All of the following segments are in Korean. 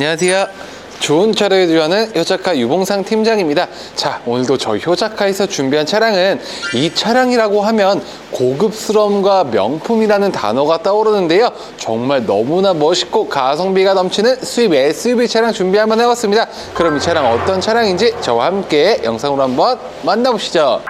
안녕하세요. 좋은 차를 해주하는 효자카 유봉상 팀장입니다. 자, 오늘도 저희 효자카에서 준비한 차량은 이 차량이라고 하면 고급스러움과 명품이라는 단어가 떠오르는데요. 정말 너무나 멋있고 가성비가 넘치는 수입 SUV 차량 준비 한번 해봤습니다. 그럼 이 차량 어떤 차량인지 저와 함께 영상으로 한번 만나보시죠.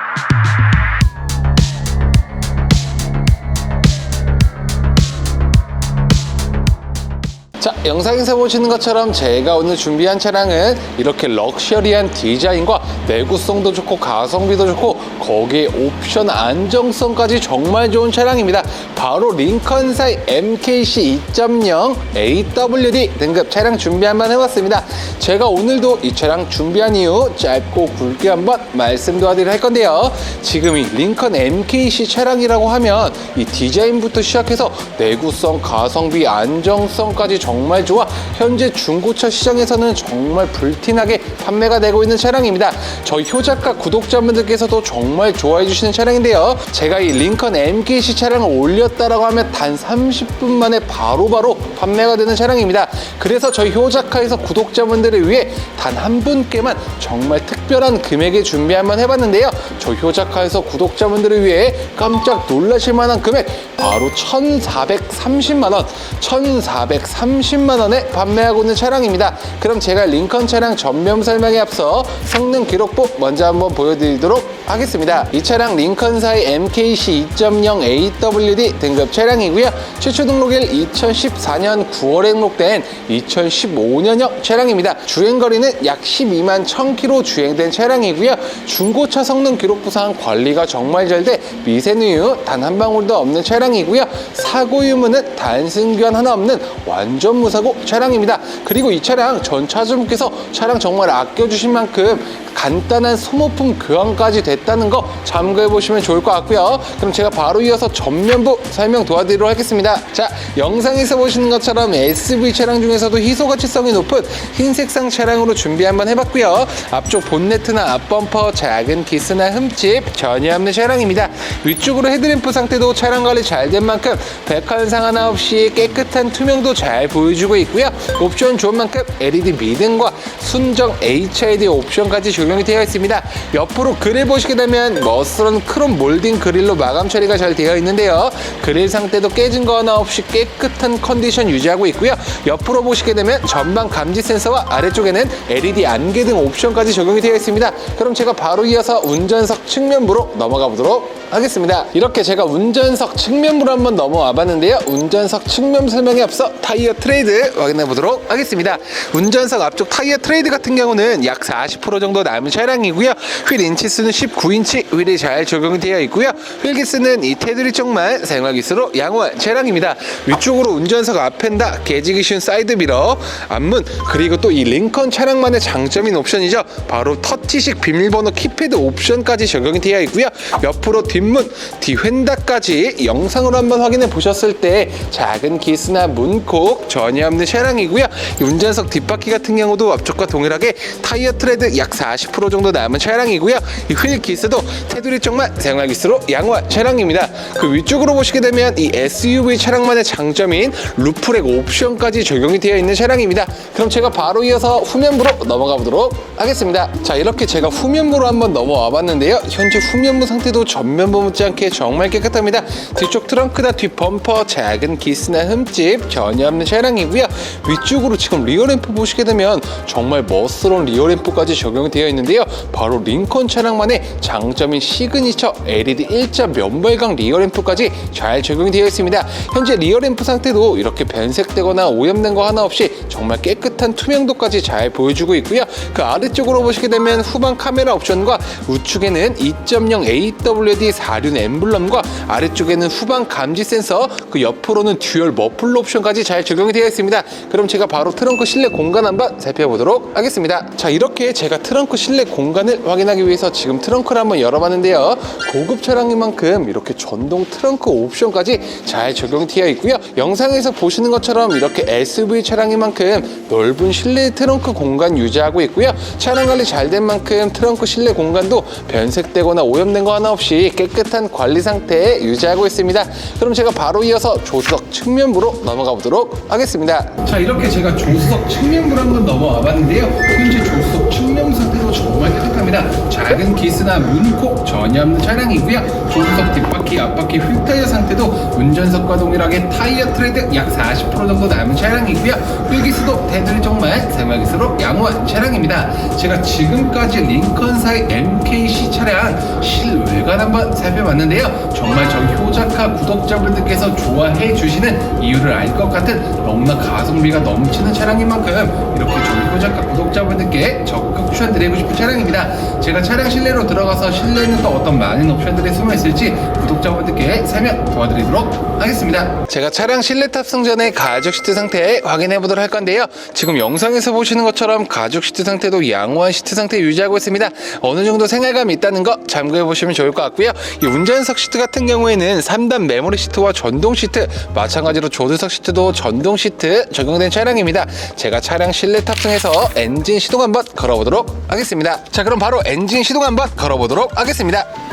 자, 영상에서 보시는 것처럼 제가 오늘 준비한 차량은 이렇게 럭셔리한 디자인과 내구성도 좋고 가성비도 좋고 거기에 옵션 안정성까지 정말 좋은 차량입니다. 바로 링컨사이 MKC 2.0 AWD 등급 차량 준비 한번 해봤습니다. 제가 오늘도 이 차량 준비한 이유 짧고 굵게 한번 말씀 도와드릴 할 건데요. 지금 이 링컨 MKC 차량이라고 하면 이 디자인부터 시작해서 내구성, 가성비, 안정성까지 정말 좋아 현재 중고차 시장에서는 정말 불티나게 판매가 되고 있는 차량입니다. 저희 효자가 구독자분들께서도 정말 좋아해 주시는 차량인데요. 제가 이 링컨 MKC 차량을 올렸다라고 하면 단 30분 만에 바로바로 판매가 되는 차량입니다. 그래서 저희 효자카에서 구독자분들을 위해 단 한 분께만 정말 특별한 금액에 준비 한번 해봤는데요. 저희 효자카에서 구독자분들을 위해 깜짝 놀라실 만한 금액 바로 1,430만 원, 1,430만 원에 판매하고 있는 차량입니다. 그럼 제가 링컨 차량 전면 설명에 앞서 성능 기록부 먼저 한번 보여드리도록 하겠습니다. 이 차량 링컨사의 MKC 2.0 AWD 등급 차량이고요. 최초 등록일 2014년 9월에 등록된 2015년형 차량입니다. 주행거리는 약 12만 1000km 주행된 차량이고요. 중고차 성능 기록 부상 관리가 정말 잘 돼 미세누유 단 한 방울도 없는 차량이고요. 사고 유무는 단순 교환 하나 없는 완전 무사고 차량입니다. 그리고 이 차량 전 차주분께서 차량 정말 아껴주신 만큼 간단한 소모품 교환까지 됐다는 거 참고해 보시면 좋을 것 같고요. 그럼 제가 바로 이어서 전면부 설명 도와드리도록 하겠습니다. 자, 영상에서 보시는 것처럼 SUV 차량 중에서도 희소 가치성이 높은 흰색상 차량으로 준비 한번 해봤고요. 앞쪽 본네트나 앞범퍼 작은 기스나 흠집 전혀 없는 차량입니다. 위쪽으로 헤드램프 상태도 차량 관리 잘 된 만큼 백화현상 하나 없이 깨끗한 투명도 잘 보여주고 있고요. 옵션 좋은 만큼 LED 미등과 순정 HID 옵션까지 적용이 되어 있습니다. 옆으로 그릴 보시게 되면 멋스러운 크롬 몰딩 그릴로 마감 처리가 잘 되어 있는데요. 그릴 상태도 깨진 거 하나 없이 깨끗한 컨디션 유지하고 있고요. 옆으로 보시게 되면 전방 감지 센서와 아래쪽에는 LED 안개 등 옵션까지 적용이 되어 있습니다. 그럼 제가 바로 이어서 운전석 측면부로 넘어가 보도록 하겠습니다. 이렇게 제가 운전석 측면부로 한번 넘어와 봤는데요. 운전석 측면 설명에 앞서 타이어 트레이드 확인해 보도록 하겠습니다. 운전석 앞쪽 타이어 트레이드 같은 경우는 약 40% 정도 남은 차량이고요. 휠 인치수는 19인치 휠이 잘 적용이 되어 있고요. 휠 기스는 이 테두리 쪽만 사용할 기스로 양호한 차량입니다. 위쪽으로 운전석 앞엔다 깨지기 쉬운 사이드 미러, 앞문 그리고 또 이 링컨 차량만의 장점인 옵션이죠. 바로 터치식 비밀번호 키패드 옵션까지 적용이 되어 있고요. 옆으로 뒷문, 뒤휀다까지 영상으로 한번 확인해 보셨을 때 작은 기스나 문콕 전혀 없는 차량이고요. 이 운전석 뒷바퀴 같은 경우도 앞쪽과 동일하게 타이어 트레드 약 40% 정도 남은 차량이고요. 이 휠 기스도 테두리 쪽만 사용할 기스로 양호한 차량입니다. 그 위쪽으로 보시게 되면 이 SUV 차량만의 장점인 루프렉 옵션까지 적용이 되어 있는 차량입니다. 그럼 제가 바로 이어서 후면부로 넘어가 보도록 하겠습니다. 자 이렇게 제가 후면부로 한번 넘어와 봤는데요. 현재 후면부 상태도 전면부 못지않게 정말 깨끗합니다. 뒤쪽 트렁크나 뒷 범퍼 작은 기스나 흠집 전혀 없는 차량이고요. 위쪽으로 지금 리어램프 보시게 되면 정말 멋스러운 리어램프까지 적용이 되어 있는데요. 바로 링컨 차량만의 장점인 시그니처 LED 일자 면발광 리어램프까지 잘 적용이 되어 있습니다. 현재 리어램프 상태도 이렇게 변색되거나 오염된 거 하나 없이 정말 깨끗한 투명도까지 잘 보여주고 있고요. 그 아래쪽으로 보시게 되면 후방 카메라 옵션과 우측에는 2.0 AWD 4륜 엠블럼과 아래쪽에는 후방 감지 센서 그 옆으로는 듀얼 머플러 옵션까지 잘 적용이 되어 있습니다. 그럼 제가 바로 트렁크 실내 공간 한번 살펴보도록 하겠습니다. 자 이렇게 제가 트렁크 실내 공간을 확인하기 위해서 지금 트렁크를 한번 열어봤는데요. 고급 차량인 만큼 이렇게 전동 트렁크 옵션까지 잘 적용되어 있고요. 영상에서 보시는 것처럼 이렇게 SUV 차량인 만큼 넓은 실내 트렁크 공간 유지하고 있고요. 차량 관리 잘 된 만큼 트렁크 실내 공간도 변색되거나 오염된 거 하나 없이 깨끗한 관리 상태에 유지하고 있습니다. 그럼 제가 바로 이어서 조수석 측면부로 넘어가 보도록 하겠습니다. 자, 이렇게 제가 조수석 측면부로 한번 넘어와 봤는데요. 현재 조수석 측면 상태 도 정말 깨끗합니다. 작은 기스나 문콕 전혀 없는 차량이고요. 조수석 뒷바퀴, 앞바퀴 휠타이어 상태도 운전석과 동일하게 타이어 트레드 약 40% 정도 남은 차량이고요. 휠기스도 테두리 정말 생활기스로 양호한 차량입니다. 제가 지금까지 링컨사의 MKC 차량 실외관 한번 살펴봤는데요. 정말 저희 효자카 구독자분들께서 좋아해 주시는 이유를 알 것 같은 너무나 가성비가 넘치는 차량인 만큼 이렇게 저희 효자카 구독자분들께 적극 추천드리고 싶은 차량입니다. 제가 차량 실내로 들어가서 실내에는 또 어떤 많은 옵션들이 숨어 있을지 구독자분들께 설명 도와드리도록 하겠습니다. 제가 차량 실내 탑승 전에 가죽 시트 상태 확인해 보도록 할 건데요. 지금 영상에서 보시는 것처럼 가죽 시트 상태도 양호한 시트 상태 유지하고 있습니다. 어느 정도 생활감이 있다는 거 참고해 보시면 좋을 것 같고요. 이 운전석 시트 같은 경우에는 3단 메모리 시트와 전동 시트, 마찬가지로 조수석 시트도 전동 시트 적용된 차량입니다. 제가 차량 실내 탑승해서 엔진 시동 한번 걸어보도록 하겠습니다. 자, 그럼 바로 엔진 시동 한번 걸어보도록 하겠습니다.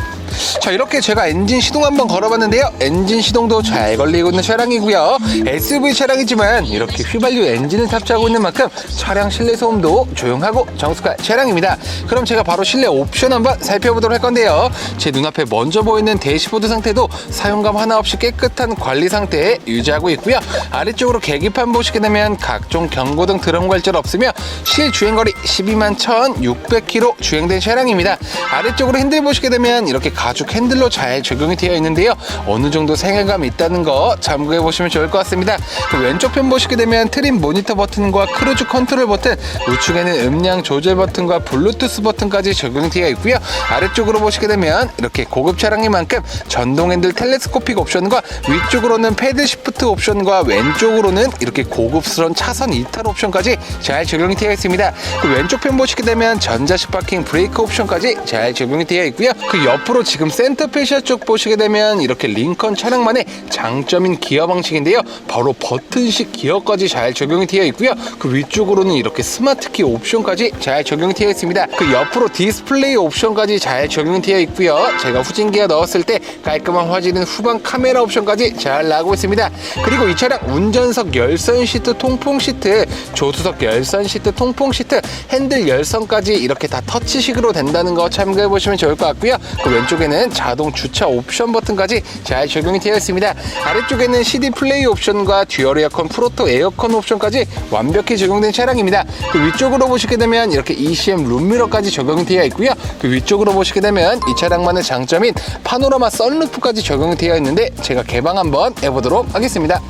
자 이렇게 제가 엔진 시동 한번 걸어봤는데요. 엔진 시동도 잘 걸리고 있는 차량이고요. SUV 차량이지만 이렇게 휘발유 엔진을 탑재하고 있는 만큼 차량 실내 소음도 조용하고 정숙한 차량입니다. 그럼 제가 바로 실내 옵션 한번 살펴보도록 할 건데요. 제 눈앞에 먼저 보이는 대시보드 상태도 사용감 하나 없이 깨끗한 관리 상태에 유지하고 있고요. 아래쪽으로 계기판 보시게 되면 각종 경고등 드럼 관절 없으며 실 주행거리 12만 1600km 주행된 차량입니다. 아래쪽으로 핸들 보시게 되면 이렇게 가죽 핸들로 잘 적용이 되어 있는데요. 어느 정도 생활감이 있다는 거 참고해 보시면 좋을 것 같습니다. 그 왼쪽 편 보시게 되면 트림 모니터 버튼과 크루즈 컨트롤 버튼, 우측에는 음량 조절 버튼과 블루투스 버튼까지 적용이 되어 있고요. 아래쪽으로 보시게 되면 이렇게 고급 차량인 만큼 전동 핸들 텔레스코픽 옵션과 위쪽으로는 패드 시프트 옵션과 왼쪽으로는 이렇게 고급스러운 차선 이탈 옵션까지 잘 적용이 되어 있습니다. 그 왼쪽 편 보시게 되면 전자식 파킹 브레이크 옵션까지 잘 적용이 되어 있고요. 그 옆으로 지금 센터페시아 쪽 보시게 되면 이렇게 링컨 차량만의 장점인 기어 방식인데요. 바로 버튼식 기어까지 잘 적용이 되어 있고요. 그 위쪽으로는 이렇게 스마트 키 옵션까지 잘 적용이 되어 있습니다. 그 옆으로 디스플레이 옵션까지 잘 적용이 되어 있고요. 제가 후진 기어 넣었을 때 깔끔한 화질인 후방 카메라 옵션까지 잘 나오고 있습니다. 그리고 이 차량 운전석 열선 시트 통풍 시트, 조수석 열선 시트 통풍 시트, 핸들 열선까지 이렇게 다 터치식으로 된다는 거 참고해 보시면 좋을 것 같고요. 그 왼쪽에 는 자동 주차 옵션 버튼까지 잘 적용이 되어 있습니다. 아래쪽에는 CD 플레이 옵션과 듀얼 에어컨 프로토 에어컨 옵션까지 완벽히 적용된 차량입니다. 그 위쪽으로 보시게 되면 이렇게 ECM 룸미러까지 적용이 되어 있고요. 그 위쪽으로 보시게 되면 이 차량만의 장점인 파노라마 썬루프까지 적용이 되어 있는데 제가 개방 한번 해보도록 하겠습니다.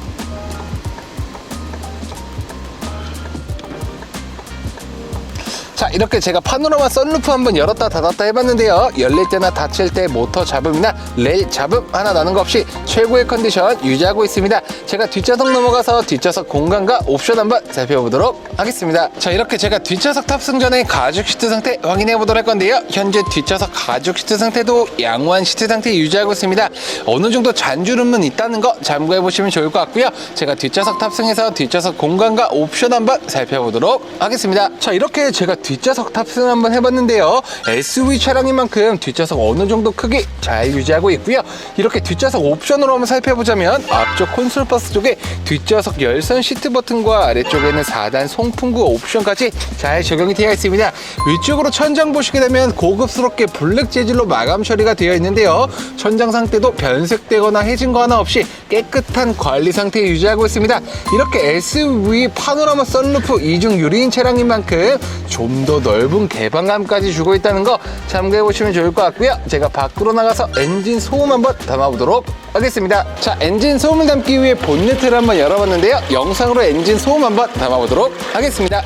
이렇게 제가 파노라마 썬루프 한번 열었다 닫았다 해봤는데요. 열릴 때나 닫힐 때 모터 잡음이나 레일 잡음 하나 나는 거 없이 최고의 컨디션 유지하고 있습니다. 제가 뒷좌석 넘어가서 뒷좌석 공간과 옵션 한번 살펴보도록 하겠습니다. 자 이렇게 제가 뒷좌석 탑승 전에 가죽 시트 상태 확인해 보도록 할 건데요. 현재 뒷좌석 가죽 시트 상태도 양호한 시트 상태 유지하고 있습니다. 어느 정도 잔주름은 있다는 거 참고해 보시면 좋을 것 같고요. 제가 뒷좌석 탑승해서 뒷좌석 공간과 옵션 한번 살펴보도록 하겠습니다. 자 이렇게 제가 뒷좌석 탑승 한번 해봤는데요. SUV 차량인 만큼 뒷좌석 어느 정도 크기 잘 유지하고 있고요. 이렇게 뒷좌석 옵션으로 한번 살펴보자면 앞쪽 콘솔 박스 쪽에 뒷좌석 열선 시트 버튼과 아래쪽에는 4단 송풍구 옵션까지 잘 적용이 되어 있습니다. 위쪽으로 천장 보시게 되면 고급스럽게 블랙 재질로 마감 처리가 되어 있는데요. 천장 상태도 변색되거나 해진 거 하나 없이 깨끗한 관리 상태 유지하고 있습니다. 이렇게 SUV 파노라마 썬루프 이중 유리인 차량인 만큼 좀더 넓은 개방감까지 주고 있다는 거 참고해 보시면 좋을 것 같고요. 제가 밖으로 나가서 엔진 소음 한번 담아보도록 하겠습니다. 자, 엔진 소음을 담기 위해 본네트를 한번 열어봤는데요. 영상으로 엔진 소음 한번 담아보도록 하겠습니다.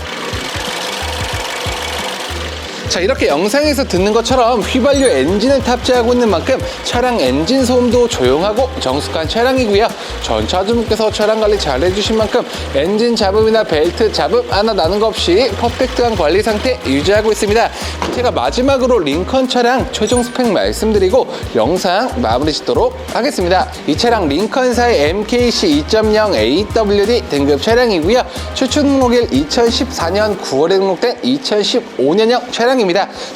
자 이렇게 영상에서 듣는 것처럼 휘발유 엔진을 탑재하고 있는 만큼 차량 엔진 소음도 조용하고 정숙한 차량이고요. 전차주분께서 차량 관리 잘 해주신 만큼 엔진 잡음이나 벨트 잡음 하나 나는 거 없이 퍼펙트한 관리 상태 유지하고 있습니다. 제가 마지막으로 링컨 차량 최종 스펙 말씀드리고 영상 마무리 짓도록 하겠습니다. 이 차량 링컨사의 MKC 2.0 AWD 등급 차량이고요. 추출 등록일 2014년 9월에 등록된 2015년형 차량입니다.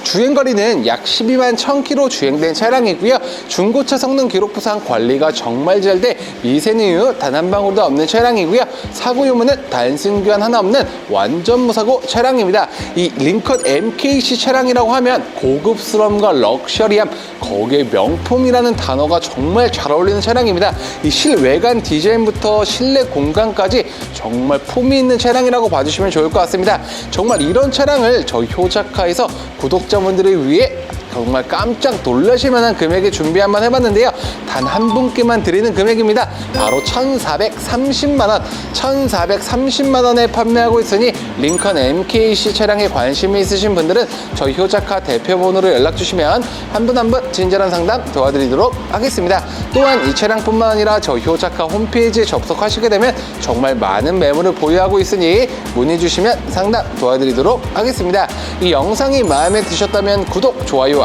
주행거리는 약 12만 1000km 주행된 차량이고요. 중고차 성능 기록 부상 관리가 정말 잘 돼 미세누유 단한 방울도 없는 차량이고요. 사고 유무는 단순 교환 하나 없는 완전 무사고 차량입니다. 이 링컨 MKC 차량이라고 하면 고급스러움과 럭셔리함 거기에 명품이라는 단어가 정말 잘 어울리는 차량입니다. 이 실외관 디자인부터 실내 공간까지 정말 품이 있는 차량이라고 봐주시면 좋을 것 같습니다. 정말 이런 차량을 저희 효자카에서 구독자분들을 위해 정말 깜짝 놀라실 만한 금액에 준비 한번 해봤는데요. 단 한 분께만 드리는 금액입니다. 바로 1,430만 원, 1,430만 원에 판매하고 있으니 링컨 MKC 차량에 관심이 있으신 분들은 저희 효자카 대표번호로 연락 주시면 한 분 한 분 친절한 상담 도와드리도록 하겠습니다. 또한 이 차량뿐만 아니라 저희 효자카 홈페이지에 접속하시게 되면 정말 많은 매물을 보유하고 있으니 문의 주시면 상담 도와드리도록 하겠습니다. 이 영상이 마음에 드셨다면 구독, 좋아요,